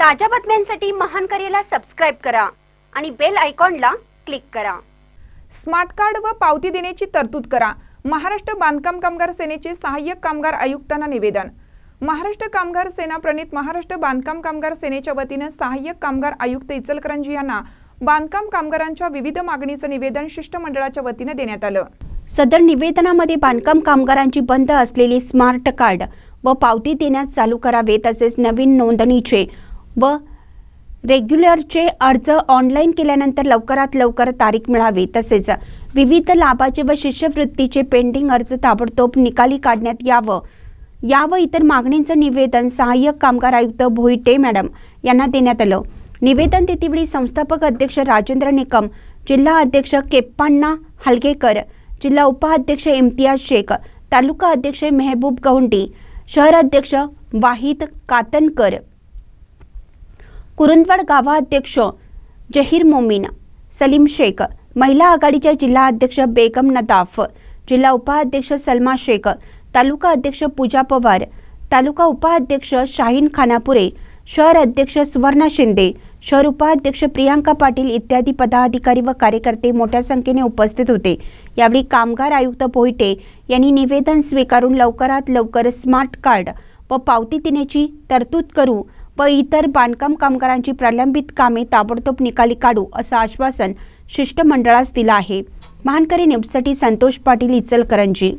ताज्या बातम्यांसाठी महान करेला सबस्क्राईब करा आणि बेल आयकॉनला क्लिक करा. स्मार्ट कार्ड व पावती देण्याची तरतूद करा. महाराष्ट्र बांधकाम कामगार सेनेचे सहाय्यक कामगार आयुक्तांना निवेदन. महाराष्ट्र कामगार सेना प्रणित महाराष्ट्र बांधकाम कामगार सेनेच्या वतीनं सहाय्यक कामगार आयुक्त इचलकरंजी यांना बांधकाम कामगारांच्या विविध मागणीचं निवेदन शिष्टमंडळाच्या वतीनं देण्यात आलं. सदर निवेदनामध्ये बांधकाम कामगारांची बंद असलेली स्मार्ट कार्ड व पावती देण्यास चालू करावे तसेच नवीन नोंदणीचे व रेग्युलरचे अर्ज ऑनलाईन केल्यानंतर लवकरात लवकर तारीख मिळावी. तसेच विविध लाभाचे व शिष्यवृत्तीचे पेंडिंग अर्ज ताबडतोब निकाली काढण्यात यावं. या व इतर मागणींचं निवेदन सहाय्यक कामगार आयुक्त भोईटे मॅडम यांना देण्यात आलं. निवेदन देतेवेळी संस्थापक अध्यक्ष राजेंद्र निकम जिल्हा अध्यक्ष केप्पाण्णा हलगेकर जिल्हा उपाध्यक्ष इम्तियाज शेख तालुका अध्यक्ष मेहबूब गौंडी शहर अध्यक्ष वाहिद कातनकर कुरुंदवाड गावाध्यक्ष जहीर मोमीन सलीम शेख महिला आघाडीच्या जिल्हा अध्यक्ष बेगम नदाफ जिल्हा उपाध्यक्ष सलमा शेख तालुका अध्यक्ष पूजा पवार तालुका उपाध्यक्ष शाहीन खानापुरे शहर अध्यक्ष सुवर्णा शिंदे शहर उपाध्यक्ष प्रियांका पाटील इत्यादी पदाधिकारी व कार्यकर्ते मोठ्या संख्येने उपस्थित होते. यावेळी कामगार आयुक्त पोहिटे यांनी निवेदन स्वीकारून लवकरात लवकर स्मार्ट कार्ड व पावती देण्याची तरतूद करू व इतर बांधकाम कामगारांची प्रलंबित कामे ताबडतोब निकाली काढू असं आश्वासन शिष्टमंडळास दिलं आहे. महानकरी न्यूजसाठी संतोष पाटील इचलकरंजी.